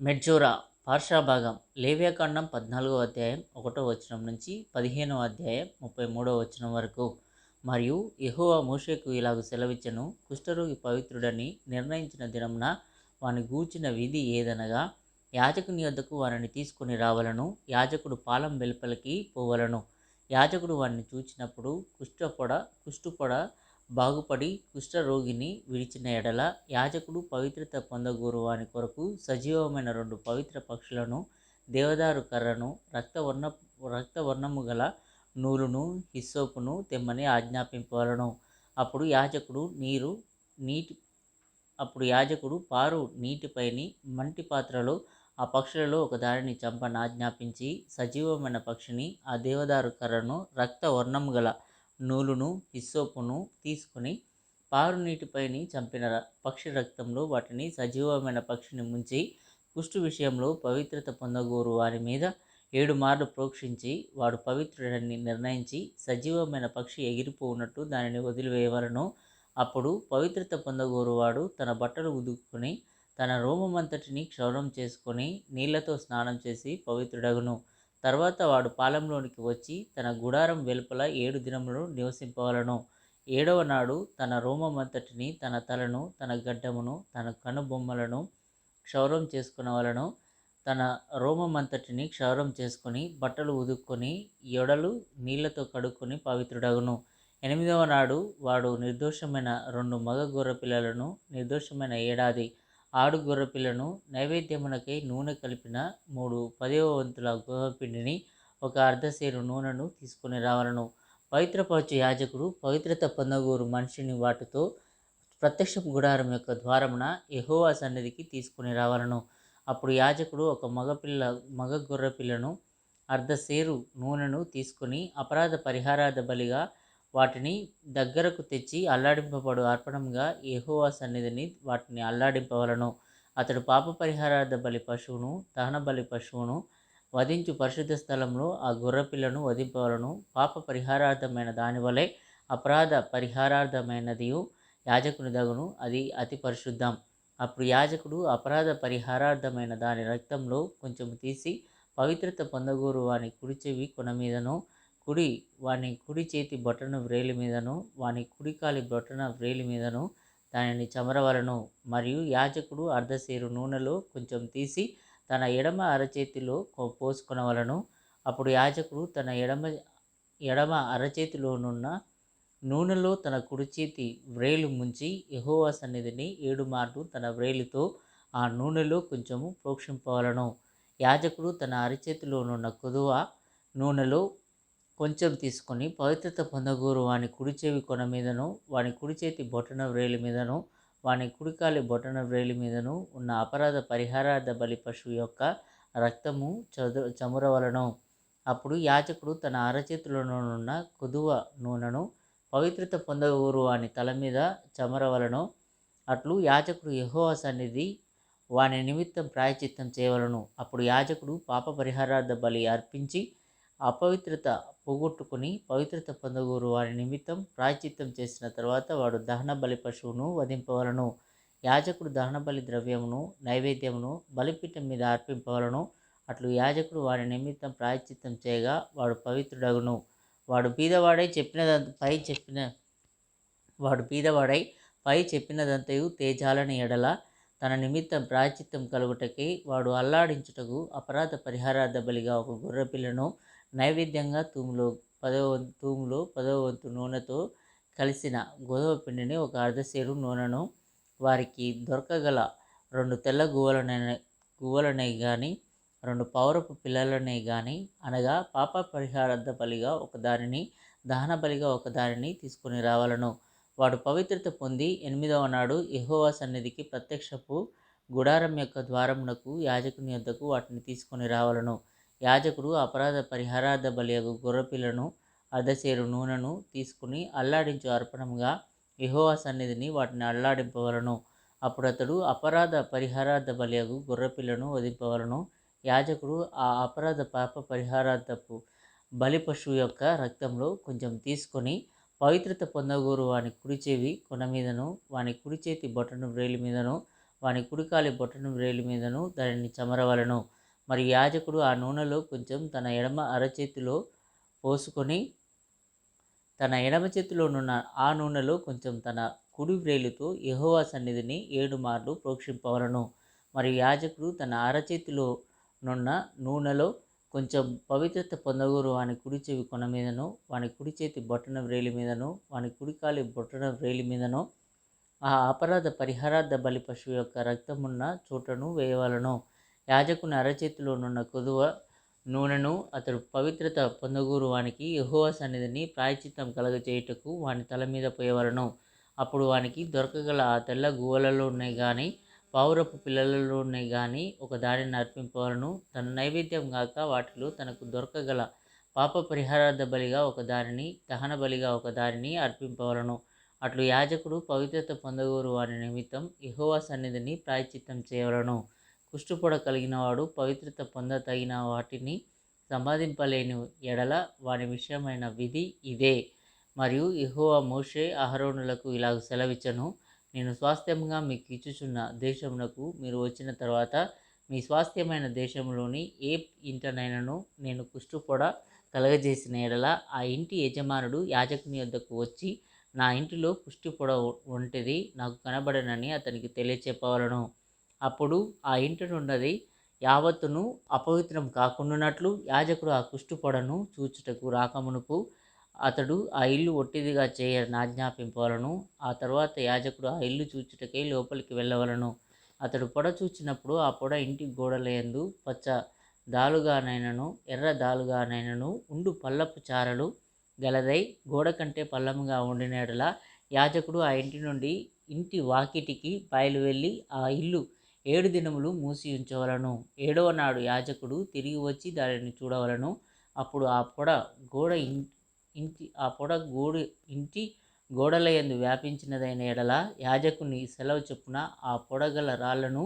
మెడ్జోరా పార్షా భాగం లేవ్యాకాండం పద్నాలుగో అధ్యాయం ఒకటో వచనం నుంచి పదిహేనవ అధ్యాయం ముప్పై మూడవ వచనం వరకు. మరియు యహోవా మోషేకు ఇలాగ సెలవిచ్చను కుష్ఠరోగి పవిత్రుడని నిర్ణయించిన దినమున వాని గూర్చిన విధి ఏదనగా యాజకుని వద్దకు వారిని తీసుకొని రావలను యాజకుడు పాలం వెలుపలికి పోవలను. యాజకుడు వారిని చూచినప్పుడు కుష్ఠపొడ కుష్టుపొడ బాగుపడి కుష్ఠరోగిని విడిచిన ఎడల యాజకుడు పవిత్రత పొందగోరు వాని కొరకు సజీవమైన రెండు పవిత్ర పక్షులను దేవదారు కర్రను రక్తవర్ణ రక్తవర్ణము గల నూలును హిస్సోపును తెమ్మని ఆజ్ఞాపింపవలను. అప్పుడు యాజకుడు నీరు నీటి అప్పుడు యాజకుడు పారు నీటిపైని మంటి పాత్రలో ఆ పక్షులలో ఒకదానిని చంపని ఆజ్ఞాపించి సజీవమైన పక్షిని ఆ దేవదారు కర్రను రక్త వర్ణము గల నూలును హిస్సోపును తీసుకుని పారు నీటిపైని చంపిన పక్షి రక్తంలో వాటిని సజీవమైన పక్షిని ముంచి కుష్టు విషయంలో పవిత్రత పొందగోరు వారి మీద ఏడు మార్లు ప్రోక్షించి వాడు పవిత్రుడని నిర్ణయించి సజీవమైన పక్షి ఎగిరిపోవునట్టు దానిని వదిలివేయవలను. అప్పుడు పవిత్రత పొందగోరు వాడు తన బట్టలు ఉదుక్కుని తన రోమమంతటిని క్షౌరం చేసుకొని నీళ్ళతో స్నానం చేసి పవిత్రుడగును. తర్వాత వాడు పాలెంలోనికి వచ్చి తన గుడారం వెలుపల ఏడు దినములు నివసింపవలను. ఏడవ నాడు తన రోమమంతటిని తన తలను తన గడ్డమును తన కనుబొమ్మలను క్షౌరం చేసుకునవలను. తన రోమమంతటిని క్షౌరం చేసుకొని బట్టలు ఉదుక్కొని ఎడలు నీళ్ళతో కడుక్కొని పవిత్రుడగును. ఎనిమిదవ నాడు వాడు నిర్దోషమైన రెండు మగ గొర్రె పిల్లలను నిర్దోషమైన ఏడాది ఆడు గొర్రెపిల్లను నైవేద్యమునకై నూనె కలిపిన మూడు పదవ వంతుల గోధుమపిండిని ఒక అర్ధసేరు నూనెను తీసుకొని రావలను. పవిత్రపరచు యాజకుడు పవిత్రత పొందగోరు మనిషిని వాటితో ప్రత్యక్ష గుడారం యొక్క ద్వారమున యెహోవా సన్నిధికి తీసుకుని రావాలను. అప్పుడు యాజకుడు ఒక మగపిల్ల మగ గొర్రెపిల్లను అర్ధసేరు నూనెను తీసుకొని అపరాధ పరిహారార్థ బలిగా వాటిని దగ్గరకు తెచ్చి అల్లాడింపబడు అర్పణంగా యెహోవా సన్నిధిని వాటిని అల్లాడింపవలను. అతడు పాప పరిహారార్థ బలి పశువును దహన బలి పశువును వధించు పరిశుద్ధ స్థలంలో ఆ గుర్రపిల్లను వధింపవలను. పాప పరిహారార్థమైన దానివలే అపరాధ పరిహారార్థమైనదియు యాజకుని దగును అది అతి పరిశుద్ధం. అప్పుడు యాజకుడు అపరాధ పరిహారార్థమైన దాని రక్తంలో కొంచెం తీసి పవిత్రత పొందగోరు వాని కుడి చెవి కొన మీదను కుడి వాని కుడి చేతి బొటన వ్రేలి మీదను వాని కుడి కాలి బొటన వ్రేలి మీదను దానిని చమరవలను మరియు యాజకుడు అర్ధసేరు నూనెలో కొంచెం తీసి తన ఎడమ అరచేతిలో కొ- పోసుకొనవలను. అప్పుడు యాజకుడు తన ఎడమ ఎడమ అరచేతిలోనున్న నూనెలో తన కుడి చేతి వ్రేలు ముంచి యెహోవా సన్నిధిని ఏడు మార్లు తన వ్రేలితో ఆ నూనెలో కొంచెము ప్రోక్షింపవలను. యాజకుడు తన అరచేతిలోనున్న కొదువ నూనెలో కొంచెం తీసుకొని పవిత్రత పొందగోరు వాని కుడి చెవి కొన మీదను వాని కుడి చేతి బొటన వ్రేలి మీదను వాని కుడికాలి బొటన వ్రేలి మీదను ఉన్న అపరాధ పరిహారార్థ బలి పశువు యొక్క రక్తము చదు చమురవలను. అప్పుడు యాచకుడు తన అరచేతిలోనున్న కుదువ నూనెను పవిత్రత పొందగోరు వాని తల మీద చమరవలను. అట్లు యాజకుడు యెహోవా సన్నిధి వాని నిమిత్తం ప్రాయచిత్తం చేయవలను. అప్పుడు యాజకుడు పాప పరిహారార్థ బలి అర్పించి అపవిత్రత పోగొట్టుకుని పవిత్రత పొందగోరు వారి నిమిత్తం ప్రాయచిత్తం చేసిన తర్వాత వాడు దహన బలి పశువును వధింపవలను. యాజకుడు దహన బలి ద్రవ్యమును నైవేద్యమును బలిపీఠం మీద అర్పింపవలను. అట్లు యాజకుడు వారి నిమిత్తం ప్రాయచిత్తం చేయగా వాడు పవిత్రుడగును. వాడు బీదవాడై చెప్పినదంత పై చెప్పిన వాడు బీదవాడై పై చెప్పినదంతయు తేజాలని ఎడల తన నిమిత్తం ప్రాయచిత్తం కలుగుటకి వాడు అల్లాడించుటకు అపరాధ పరిహారార్థ బలిగా ఒక గొర్రెపిల్లను నైవేద్యంగా తూములో పదవ తూములో పదవ వంతు నూనెతో కలిసిన గోధుమ పిండిని ఒక అర్ధసేరు నూనెను వారికి దొరకగల రెండు తెల్ల గువ్వలనే గువ్వలనే కానీ రెండు పౌరపు పిల్లలనే కానీ అనగా పాప పరిహారార్థ బలిగా ఒక దానిని దహన బలిగా ఒక దానిని తీసుకొని రావాలను. వాడు పవిత్రత పొంది ఎనిమిదవ నాడు యెహోవా సన్నిధికి ప్రత్యక్షపు గుడారం యొక్క ద్వారమునకు యాజకుని యొద్దకు వాటిని తీసుకొని రావాలను. యాజకుడు అపరాధ పరిహారార్థ బలియగు గొర్రెపిల్లను అర్ధసేరు నూనెను తీసుకుని అల్లాడించు అర్పణంగా యహోవా సన్నిధిని వాటిని అల్లాడింపవలను. అప్పుడు అతడు అపరాధ పరిహారార్థ బలియగు గొర్రెపిల్లను వధింపవలను. యాజకుడు ఆ అపరాధ పాప పరిహారార్థపు బలి పశువు యొక్క రక్తంలో కొంచెం తీసుకొని పవిత్రత పొందగోరు వాని కుడి చెవి కొన మీదను వాని కుడి చేతి బొట్టను వ్రేలి మీదను వాని కుడికాలి బొట్టను వ్రేలి మీదను దానిని చమరవలను. మరి యాజకుడు ఆ నూనెలో కొంచెం తన ఎడమ అరచేతిలో పోసుకొని తన ఎడమ చేతిలోనున్న ఆ నూనెలో కొంచెం తన కుడి వ్రేలుతో యహోవా సన్నిధిని ఏడు మార్లు ప్రోక్షింపవలను. మరియు యాజకుడు తన అరచేతిలో నున్న నూనెలో కొంచెం పవిత్రత పొందగోరు. వాని కుడి చెవి కొన మీదను వాని కుడి చేతి బొట్టన వ్రేలి మీదను వాని కుడికాలి బొట్టన వ్రేలి మీదను ఆ అపరాధ పరిహారార్థ బలి పశువు యొక్క రక్తమున్న చోటను వేయవలను. యాజకుని అరచేతిలోనున్న కొదువ నూనెను అతడు పవిత్రత పొందగూరు వానికి యహోవా సన్నిధిని ప్రాయచిత్తం కలగచేయుటకు వాని తల మీద పోయవలను. అప్పుడు వానికి దొరకగల ఆ తెల్ల గువ్వలలోనే కానీ పావురపు పిల్లలలోనే కానీ ఒక దానిని అర్పింపవలను. తన నైవేద్యం గాక వాటిలో తనకు దొరకగల పాప పరిహారార్థ బలిగా ఒక దానిని దహన బలిగా ఒక దానిని అర్పింపవలను. అట్లు యాజకుడు పవిత్రత పొందగోరు వారి నిమిత్తం ఇహోవా సన్నిధిని ప్రాయచిత్తం చేయవలను. కుష్టుపొడ కలిగిన వాడు పవిత్రత పొందతగిన వాటిని సంపాదింపలేని ఎడల వాని విషయమైన విధి ఇదే. మరియు ఇహోవా మోషే అహరోనులకు ఇలాగ సెలవిచ్చను నేను స్వాస్థ్యంగా మీకు ఇచ్చుచున్న దేశమునకు మీరు వచ్చిన తర్వాత మీ స్వాస్థ్యమైన దేశంలోని ఏ ఇంటనైనను నేను కుష్టుపొడ కలగజేసిన ఎడల ఆ ఇంటి యజమానుడు యాజకుని వద్దకు వచ్చి నా ఇంటిలో పుష్టిపొడ వంటిది నాకు కనబడనని అతనికి తెలియచెప్పవలను. అప్పుడు ఆ ఇంటి నుండి యావత్తును అపవిత్రం కాకుండానట్లు యాజకుడు ఆ కుష్టిపొడను చూచుటకు రాకమునుపు అతడు ఆ ఇల్లు ఒట్టిదిగా చేయని ఆజ్ఞాపింపవలను. ఆ తర్వాత యాజకుడు ఆ ఇల్లు చూచుటకై లోపలికి వెళ్ళవలను. అతడు పొడ చూచినప్పుడు ఆ పొడ ఇంటి గోడలయందు పచ్చ దాలుగానైనను ఎర్ర దాలుగానైనను ఉండు పల్లపు చారలు గలదై గోడ కంటే పల్లముగా ఉండినడల యాజకుడు ఆ ఇంటి నుండి ఇంటి వాకిటికి బయలువెళ్ళి ఆ ఇల్లు ఏడు దినములు మూసి ఉంచవలను. ఏడవ నాడు యాజకుడు తిరిగి వచ్చి దానిని చూడవలను. అప్పుడు ఆ పొడ గోడ ఇంటి ఆ పొడ గోడు ఇంటి గోడలయందు వ్యాపించినదైన ఎడల యాజకుని సెలవు చొప్పున ఆ పొడగల రాళ్ళను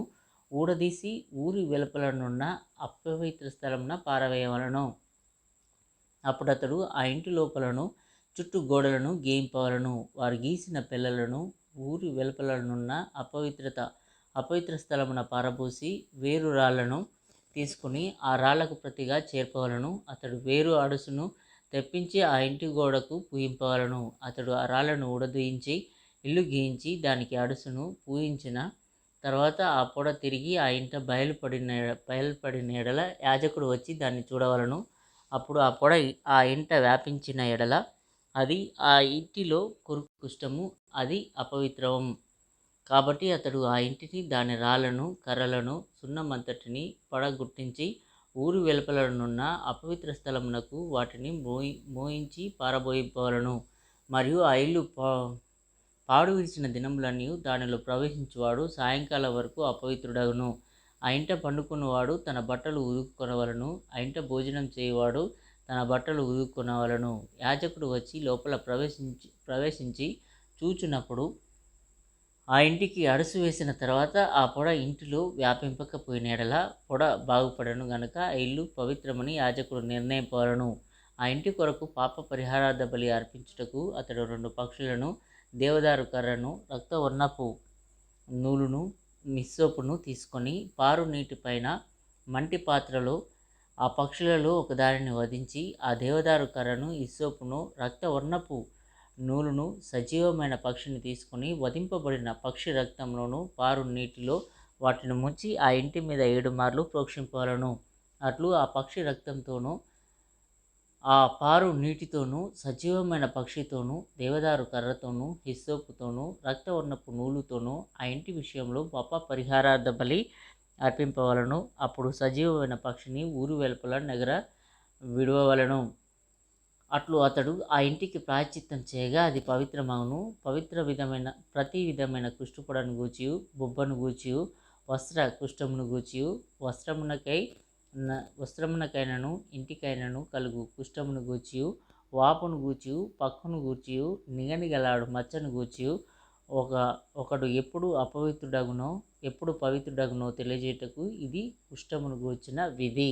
ఊడదీసి ఊరి వెలుపలనున్న అపవిత్ర స్థలమున పారవేయవలను. అప్పుడు అతడు ఆ ఇంటి లోపలను చుట్టూ గోడలను గేయింపవలను. వారు గీసిన పిల్లలను ఊరి వెలుపలనున్న అపవిత్రత అపవిత్ర స్థలమున పారబోసి వేరు రాళ్ళను తీసుకుని ఆ రాళ్ళకు ప్రతిగా చేర్పవలను. అతడు వేరు అడుసును తెప్పించి ఆ ఇంటి గోడకు పూయింపవలను. అతడు ఆ రాళ్ళను ఉడదీయించి ఇల్లు గీయించి దానికి అడుసును పూయించిన తర్వాత ఆ పొడ తిరిగి ఆ ఇంట బయలుపడిన బయలుపడిన ఎడల యాజకుడు వచ్చి దాన్ని చూడవలను. అప్పుడు ఆ పొడ ఆ ఇంట వ్యాపించిన ఎడల అది ఆ ఇంటిలో కురు కుష్టము అది అపవిత్రం కాబట్టి అతడు ఆ ఇంటిని దాని రాళ్ళను కర్రలను సున్నమంతటిని పడగొట్టించి ఊరు వెలుపలనున్న అపవిత్ర స్థలమునకు వాటిని మోయి మోయించి పారబోయిపోవలను. మరియు ఆ ఇల్లు పా పాడు విడిచిన దినములన్నీ దానిలో ప్రవేశించువాడు సాయంకాలం వరకు అపవిత్రుడగును. ఆ ఇంట పండుకున్నవాడు తన బట్టలు ఉదుకొనవలను ఆ ఇంట భోజనం చేయువాడు తన బట్టలు ఉదుకొనవలను యాజకుడు వచ్చి లోపల ప్రవేశించి ప్రవేశించి చూచినప్పుడు ఆ ఇంటికి అడుసు వేసిన తర్వాత ఆ పొడ ఇంటిలో వ్యాపింపకపోయిన ఎడల పొడ బాగుపడను గనుక ఆ ఇల్లు పవిత్రమని యాజకుడు నిర్ణయింపవలను. ఆ ఇంటి కొరకు పాప పరిహారార్థ బలి అర్పించుటకు అతడు రెండు పక్షులను దేవదారు కర్రను రక్తవర్ణపు నూలును మిస్సోపును తీసుకొని పారు నీటిపైన మంటి పాత్రలో ఆ పక్షులలో ఒకదానిని వధించి ఆ దేవదారు కర్రను ఇస్సోపును రక్తవర్ణపు నూలును సజీవమైన పక్షిని తీసుకొని వధింపబడిన పక్షి రక్తంలోను పారు నీటిలో వాటిని ముంచి ఆ ఇంటి మీద ఏడు మార్లు ప్రోక్షింపాలను అట్లు ఆ పక్షి రక్తంతోనూ ఆ పారు నీటితోనూ సజీవమైన పక్షితోనూ దేవదారు కర్రతోనూ హిస్సోపుతోనూ రక్తవర్ణపు నూలుతోనూ ఆ ఇంటి విషయంలో పాప పరిహారార్థ బలి అర్పింపవలను. అప్పుడు సజీవమైన పక్షిని ఊరు వెలుపల నగర విడవవలను. అట్లు అతడు ఆ ఇంటికి ప్రాయచిత్తం చేయగా అది పవిత్రమగును. పవిత్ర విధమైన ప్రతి విధమైన కుష్టుపొడను గూచియు బొబ్బను గూచియు వస్త్ర కుష్టమును గూచియు వస్త్రమునకై వస్త్రమునకైనను ఇంటికైనను కలుగు కుష్టమును గూచియు వాపును గూచియు పక్కును గూచియు నిగనిగలాడు మచ్చను గూచియు ఒక ఒకడు ఎప్పుడు అపవిత్రుడగునో ఎప్పుడు పవిత్రుడగునో తెలియజేటకు ఇది కుష్టమును గూర్చిన విధి.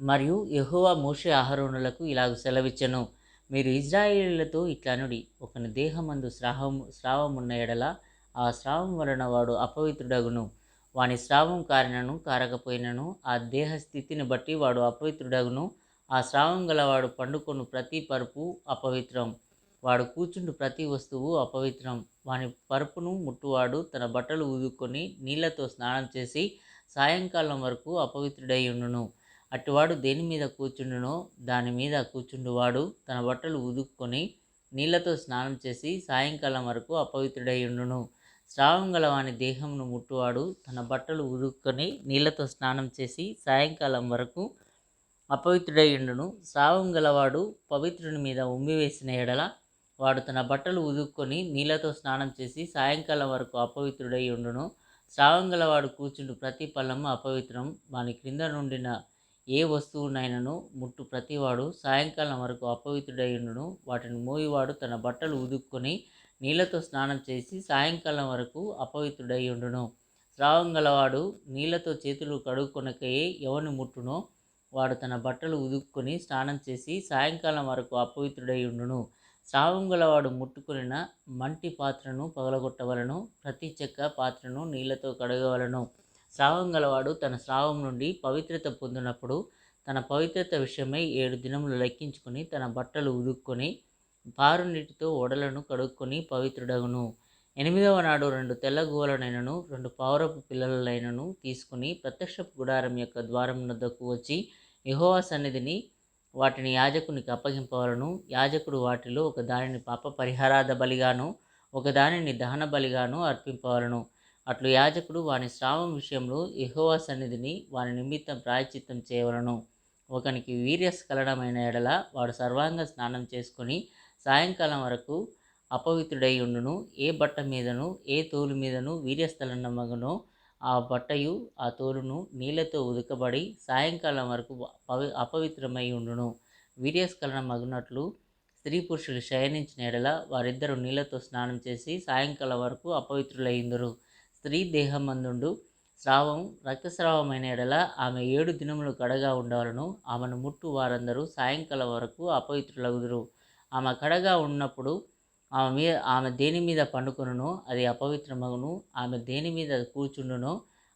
మరియు యహోవా మోషే ఆహరోనులకు ఇలాగ సెలవిచ్చెను. మీరు ఇజ్రాయిలీలతో ఇట్లా నుడి ఒకని దేహమందు స్రావం స్రావమున్న ఎడల ఆ స్రావం వలన వాడు అపవిత్రుడగును. వాని స్రావం కారినను కారకపోయినను ఆ దేహ స్థితిని బట్టి వాడు అపవిత్రుడగును. ఆ స్రావం గలవాడు పండుకొను ప్రతి పరుపు అపవిత్రం. వాడు కూర్చుండు ప్రతి వస్తువు అపవిత్రం. వాని పరుపును ముట్టువాడు తన బట్టలు ఊదుకొని నీళ్ళతో స్నానం చేసి సాయంకాలం వరకు అపవిత్రుడై ఉండును. అటువాడు దేని మీద కూర్చుండునో దాని మీద కూర్చుండువాడు తన బట్టలు ఉదుక్కొని నీళ్ళతో స్నానం చేసి సాయంకాలం వరకు అపవిత్రుడై ఉండును. స్రావం గల వాని దేహమును ముట్టువాడు తన బట్టలు ఉదుక్కొని నీళ్ళతో స్నానం చేసి సాయంకాలం వరకు అపవిత్రుడై ఉండును. స్రావం గలవాడు పవిత్రుని మీద ఉమ్మివేసిన ఎడల వాడు తన బట్టలు ఉదుక్కొని నీళ్ళతో స్నానం చేసి సాయంకాలం వరకు అపవిత్రుడై ఉండును. స్రావం గలవాడు కూర్చుండు ప్రతి పళ్ళము అపవిత్రం. వాని క్రింద నుండిన ఏ వస్తువునైనను ముట్టు ప్రతివాడు సాయంకాలం వరకు అపవిత్రుడై ఉండును వాటిని మోయివాడు తన బట్టలు ఉదుక్కొని నీళ్ళతో స్నానం చేసి సాయంకాలం వరకు అపవిత్రుడై ఉండును స్రావం గలవాడు నీళ్ళతో చేతులు కడుక్కొనకయే ఎవని ముట్టునో వాడు తన బట్టలు ఉదుక్కొని స్నానం చేసి సాయంకాలం వరకు అపవిత్రుడై ఉండును స్రావం గలవాడు ముట్టుకొనిన మంటి పాత్రను పగలగొట్టవలను ప్రతి చెక్క పాత్రను నీళ్ళతో కడగవలను. స్రావం గలవాడు తన స్రావం నుండి పవిత్రత పొందినప్పుడు తన పవిత్రత విషయమై ఏడు దినములు లెక్కించుకొని తన బట్టలు ఉదుక్కొని పారు నీటితో ఒడలను కడుక్కొని పవిత్రుడగును. ఎనిమిదవ నాడు రెండు తెల్ల గువలనైనను రెండు పౌరపు పిల్లలైనను తీసుకుని ప్రత్యక్షపు గుడారం యొక్క ద్వారం వద్దకు వచ్చి యహోవా సన్నిధిని వాటిని యాజకునికి అప్పగింపవలను. యాజకుడు వాటిలో ఒక దానిని పాప పరిహారాద బలిగాను ఒక దానిని దహన బలిగాను అర్పింపవలను. అట్లు యాజకుడు వాని స్రావం విషయంలో యహోవా సన్నిధిని వాని నిమిత్తం ప్రాయచిత్తం చేయవలను. ఒకనికి వీర్యస్ఖలనమైన ఎడల వాడు సర్వాంగ స్నానం చేసుకొని సాయంకాలం వరకు అపవిత్రుడై ఉండును. ఏ బట్ట మీదను ఏ తోలు మీదను వీర్యస్థలనమగునో ఆ బట్టయు ఆ తోలును నీళ్ళతో ఉదకబడి సాయంకాలం వరకు అపవిత్రమై ఉండును. వీర్యస్ఖలనం మగునట్లు స్త్రీ పురుషులు శయనించిన ఎడల వారిద్దరూ నీళ్ళతో స్నానం చేసి సాయంకాలం వరకు అపవిత్రులైందురు స్త్రీ దేహమందుండు. స్రావం రక్తస్రావమైన ఎడల ఆమె ఏడు దినములు కడగా ఉండాలను ఆమెను ముట్టు వారందరూ సాయంకాలం వరకు అపవిత్రులగుదురు. ఆమె కడగా ఉన్నప్పుడు ఆమె మీద ఆమె దేని మీద పండుకొనునో? అది అపవిత్రమగును. ఆమె దేని మీద కూర్చుండునో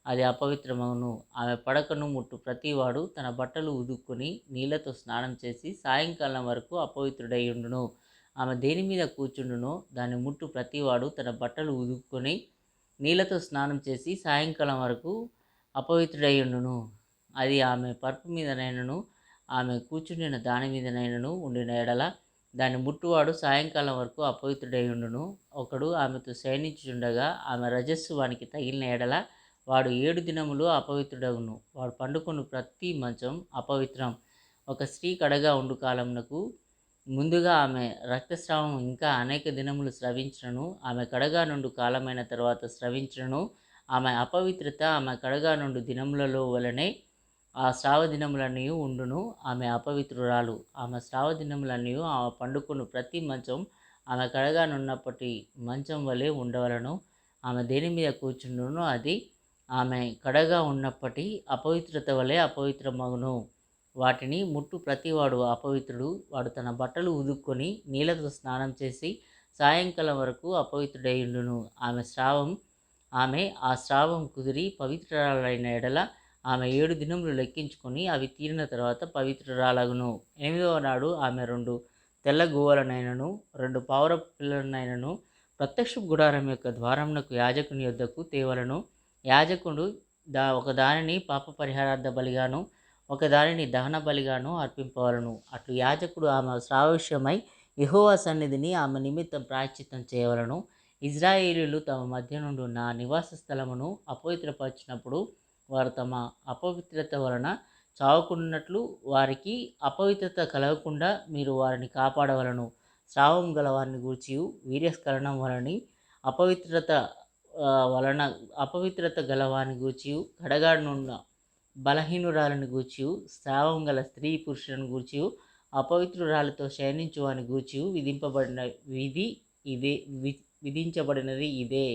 అది అపవిత్రమగును. ఆమె పడకను ముట్టు ప్రతివాడు తన బట్టలు ఉదుక్కుని నీళ్ళతో స్నానం చేసి సాయంకాలం వరకు అపవిత్రుడై ఉండును ఆమె దేని మీద కూర్చుండునో దాన్ని ముట్టు ప్రతివాడు తన బట్టలు ఉదుక్కొని నీళ్ళతో స్నానం చేసి సాయంకాలం వరకు అపవిత్రుడై ఉండును అది ఆమె పరుపు మీదనైనను ఆమె కూర్చుండిన దాని మీదనైనను ఉండిన ఎడల దాన్ని ముట్టువాడు సాయంకాలం వరకు అపవిత్రుడయ్యుండును. ఒకడు ఆమెతో శయనించుండగా ఆమె రజస్సు వానికి తగిలిన ఎడల వాడు ఏడు దినములు అపవిత్రుడగును. వాడు పండుకున్న ప్రతి మంచం అపవిత్రం. ఒక స్త్రీ కడగా ఉండు కాలమునకు ముందుగా ఆమె రక్తస్రావం ఇంకా అనేక దినములు స్రవించను ఆమె కడగా నుండి కాలమైన తర్వాత స్రవించను ఆమె అపవిత్రత ఆమె కడగా నుండి దినములలో వలనే ఆ స్రావ దినములన్నీ ఉండును ఆమె అపవిత్రురాలు. ఆమె స్రావ దినములన్నీ ఆమె పండుకును ప్రతి మంచం ఆమె కడగానున్నప్పటి మంచం వలె ఉండవలను. ఆమె దేని మీద కూర్చుండును అది ఆమె కడగా ఉన్నప్పటి అపవిత్రత వలె అపవిత్రమగును. వాటిని ముట్టు ప్రతివాడు అపవిత్రుడు. వాడు తన బట్టలు ఉదుక్కొని నీళ్ళతో స్నానం చేసి సాయంకాలం వరకు అపవిత్రుడైయుండును ఆమె స్రావం ఆమె ఆ స్రావం కుదిరి పవిత్రురాలైన ఎడల ఆమె ఏడు దినములు లెక్కించుకొని అవి తీరిన తర్వాత పవిత్రురాలగును. ఎనిమిదవ నాడు ఆమె రెండు తెల్ల గువ్వలనైనను రెండు పావుర పిల్లలనైనను ప్రత్యక్ష గుడారం యొక్క ద్వారమునకు యాజకుని యొద్దకు తేవలను. యాజకుడు దా ఒకదానిని పాప పరిహారార్థ బలిగాను ఒకదానిని దహన బలిగాను అర్పింపవలను. అట్లు యాజకుడు ఆమె స్రావ విషయమై సన్నిధిని ఆమె నిమిత్తం ప్రాయశ్చిత్తం చేయవలను. ఇజ్రాయేలీలు తమ మధ్య నుండి నా నివాస స్థలమును అపవిత్రపరిచినప్పుడు వారు తమ అపవిత్రత వలన చావుకున్నట్లు వారికి అపవిత్రత కలగకుండా మీరు వారిని కాపాడవలను. స్రావం గల వారిని గూర్చి వీర్యస్ఖలనం వలని అపవిత్రత వలన అపవిత్రత గలవాని గూర్చి కడగాడునున్న బలహీనురాలను గూర్చి స్రావం గల స్త్రీ పురుషులను గూర్చి అపవిత్రురాలతో శయనించువాని గూర్చి విధింపబడిన విధి ఇదే వి విధించబడినది ఇదే.